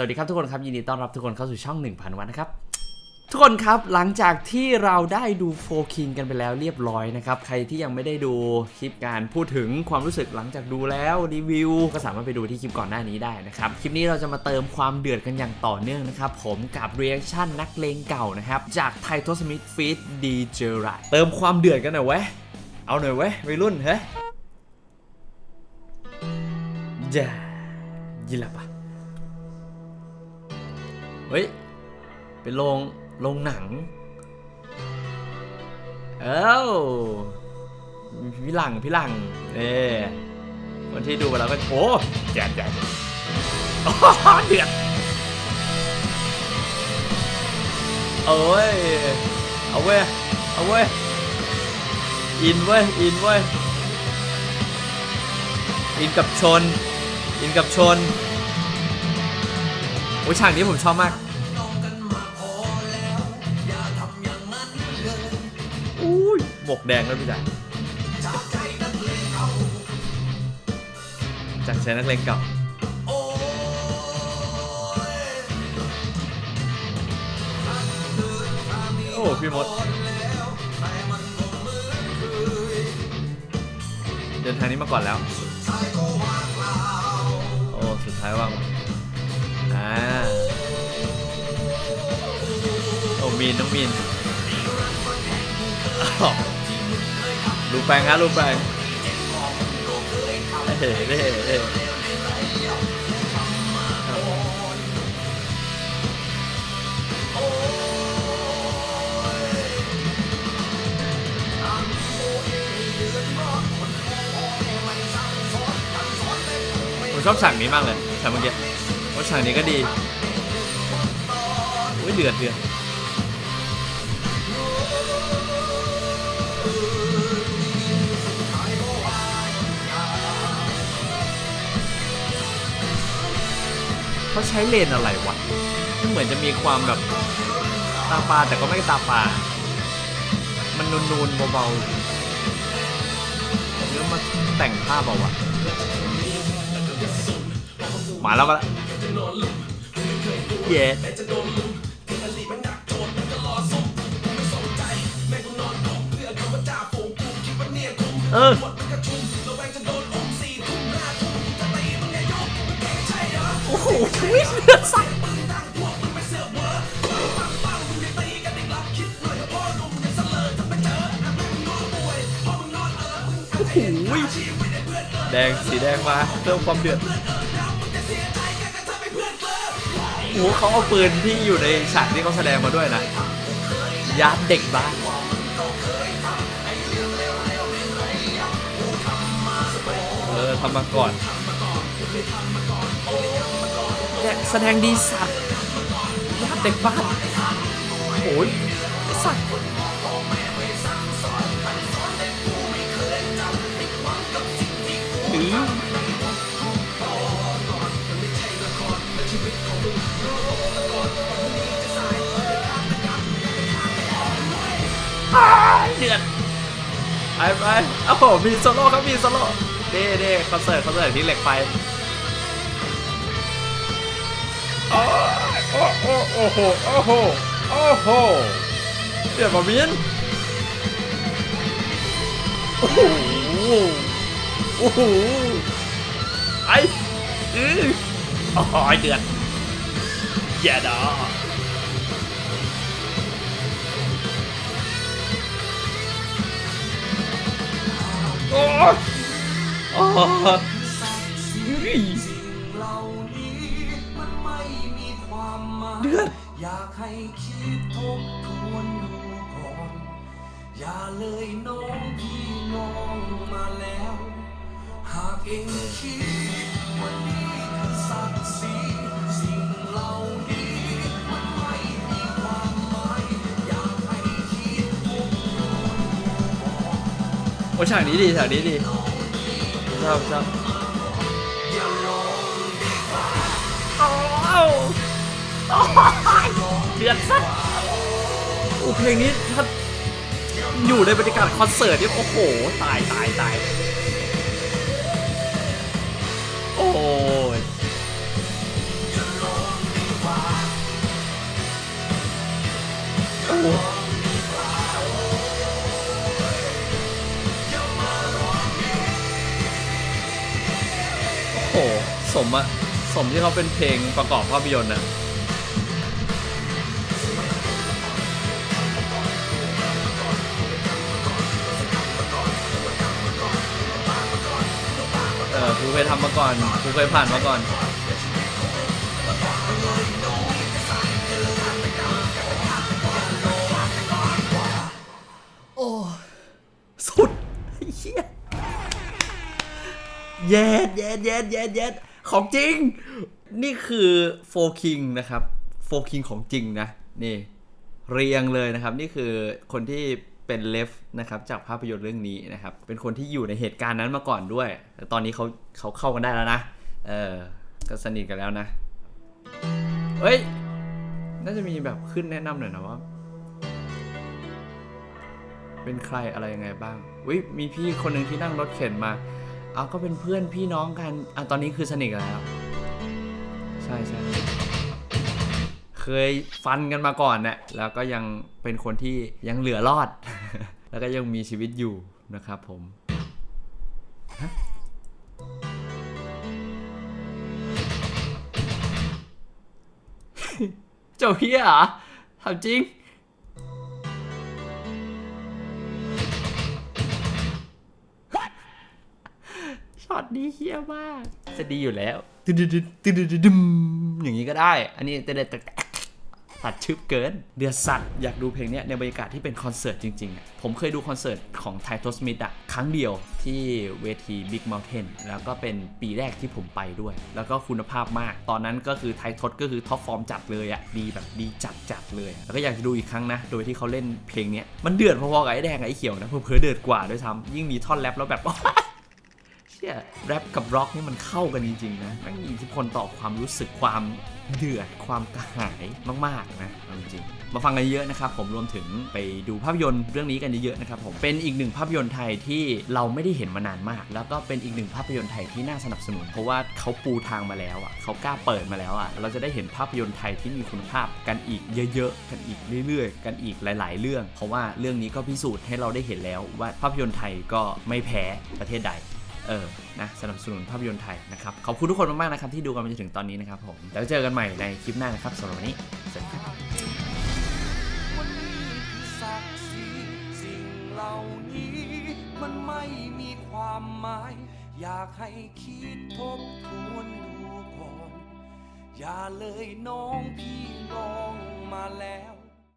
สวัสดีครับทุกคนครับ ยินดีต้อนรับทุกคนเข้าสู่ช่อง 1000 วันนะครับ ทุกคนครับหลังจากที่เราได้ดูโฟคิงกันไปแล้วเรียบร้อยนะครับ ใครที่ยังไม่ได้ดูคลิปการพูดถึงความรู้สึกหลังจากดูแล้วรีวิว ก็สามารถไปดูที่คลิปก่อนหน้านี้ได้นะครับ คลิปนี้เราจะมาเติมความเดือดกันอย่างต่อเนื่องนะครับ ผมกับเรีแอคชั่นนักเลงเก่านะครับ จากไททอสมิธฟีดดีเจอร์เติมความเดือดกันหน่อยเว้ยเอาหน่อยเว้ยวัยรุ่นเฮ้ยอย่ายิละปะ เฮ้ย เป็นโรงโรงหนัง เอ้าพี่หลังพี่หลังเอ้คนที่ดูไปแล้วก็โอ้แจกแจกเดือดเอาเว้ยเอาเว้ยเอาเว้ยอินเว้ยอินเว้ยอินกับชน อินกับชน อ้ยฉากนี้ผมชอบมากอุ้ยหมวกแดงแล้วพี่จ๋าจากใจนักเลงเก่าโอ้พี่มดเดินทางนี้มาก่อนแล้ว โอ้ สุดท้ายว่าง มีนน้องมีนอ้าวลูกแปงฮะลูกแปงเฮ้เฮ้เฮ้ผมชอบฉากนี้มากเลยฉากเมื่อกี้เพราฉากนี้ก็ดีอุ้ยเดือดเดือด เขาใช้เลนอะไรวะมันเหมือนจะมีความแบบตาปลาแต่ก็ไม่ตาปลา มันนูนๆเบาๆเนื้อมาแต่งภาพเอาวะมาแล้วมาแล้วเย้เออ แดงสีแดงมาเพิ่มความเดือดโอ้เขาเอาปืนที่อยู่ในฉากที่เขาแสดงมาด้วยนะยาดเด็กบ้าเออทำมาก่อน แสดงดีสัตว์ญาติเด็กบ้านโอ้ยไอ้สัตว์อืออ้ายเดือดไปไปโอ้โหมีโซโล่ครับมีโซโล่เด้เด้คอนเสิร์ตคอนเสิร์ตที่เหล็กไฟ โอ้โอ้โอ้โหโอ้โหโอ้โหเดี๋ยวมามินโอ้โหโอ้โหไออืออ้ยเดือดอย่าดอโอ้โอ้ยเห เดือดอยากให้คิดทบทวนดูก่อน อย่าเลยน้องพี่น้องมาแล้ว หากเองคิดว่านี่คือศักดิ์ศรีสิ่งเหล่านี้มันไม่มีความหมายอยากให้คิดทบทวนดูก่อน โอ้ฉากนี้ดีฉากนี้ดีชอบชอบ เดือดสัสอุเพลงนี้ถ้าอยู่ในบรรยากาศคอนเสิร์ตนี่โอ้โห ตายตายตายโอ้ยโอ้โห สมอะสมที่เขาเป็นเพลงประกอบภาพยนตร์นะ กูเคยทำมาก่อนกูเคยผ่านมาก่อนโอ้สุดไอ้เหี้ยเย็ดเย็ดเย็ดเย็ดเย็ดของจริง นี่คือโฟคิงนะครับโฟคิงของจริงนะ นี่ เรียงเลยนะครับ นี่คือคนที่ เป็นเลฟนะครับจากภาพยนตร์เรื่องนี้นะครับ เป็นคนที่อยู่ในเหตุการณ์นั้นมาก่อนด้วยแต่ตอนนี้เขาเขาเข้ากันได้แล้วนะ เออ ก็สนิทกันแล้วนะเฮ้ย น่าจะมีแบบขึ้นแนะนำหน่อยนะว่า เป็นใครอะไรยังไงบ้างวิมีพี่คนหนึ่งที่นั่งรถเข็นมา เอาก็เป็นเพื่อนพี่น้องกัน อะตอนนี้คือสนิทกันแล้ว ใช่ใช่ เคยฟันกันมาก่อนเนี่ยแล้วก็ยังเป็นคนที่ยังเหลือรอด แล้วก็ยังมีชีวิตอยู่นะครับผมฮะเจ้าพี่เหรอถามจริง ช็อตนี้เฮี้ยมาก จะดีอยู่แล้ว ตึ๊ดตึ๊ดตึ๊ดตึ๊ดตึ๊ดตึ๊ดอย่างนี้ก็ได้ อันนี้แต่แต่ ตัดชึบเกิน เดือดสัตว์อยากดูเพลงเนี้ยในบรรยากาศที่เป็นคอนเสิร์ตจริงๆอะผมเคยดูคอนเสิร์ตของไททอสมิธอะครั้งเดียวที่เวที Big Mountain แล้วก็เป็นปีแรกที่ผมไปด้วย แล้วก็คุณภาพมาก ตอนนั้นก็คือไททอสก็คือท็อปฟอร์มจัดเลยอะดีแบบดีจัดจัดเลย แล้วก็อยากจะดูอีกครั้งนะ โดยที่เขาเล่นเพลงเนี้ยมันเดือดพอๆกับไอ้แดงกับไอ้เขียวนะเพิ่มๆเดือดกว่าด้วยซ้ำยิ่งมีท่อนแรปแล้วแบบ ชี่ยแรปกับร็อกนี่มันเข้ากันจริงๆนะมันมีอิทธิพลต่อความรู้สึกความเดือดความกระหายมากๆนะเอาจริงมาฟังกันเยอะนะครับผมรวมถึงไปดูภาพยนตร์เรื่องนี้กันเยอะๆนะครับผมเป็นอีกหนึ่งภาพยนตร์ไทยที่เราไม่ได้เห็นมานานมาก แล้วก็เป็นอีกหนึ่งภาพยนตร์ไทยที่น่าสนับสนุน เพราะว่าเขาปูทางมาแล้วอะเขากล้าเปิดมาแล้วอะเราจะได้เห็นภาพยนตร์ไทยที่มีคุณภาพกันอีกเยอะๆ กันอีกเรื่อยๆ กันอีกหลาย ๆ เรื่อง เพราะว่าเรื่องนี้ก็พิสูจน์ให้เราได้เห็นแล้วว่าภาพยนตร์ไทยก็ไม่แพ้ประเทศใด เออนะสนับสนุนภาพยนตร์ไทยนะครับ ขอบคุณทุกคนมากๆนะครับที่ดูกันมาจนถึงตอนนี้นะครับผมแล้วเจอกันใหม่ในคลิปหน้านะครับสำหรับวันนี้สวัสดีครับวันนี้คือศักดิ์ศรีสิ่งเหล่านี้ มันไม่มีความหมาย อยากให้คิดทบทวนดูก่อน อย่าเลยน้องพี่ลองมาแล้ว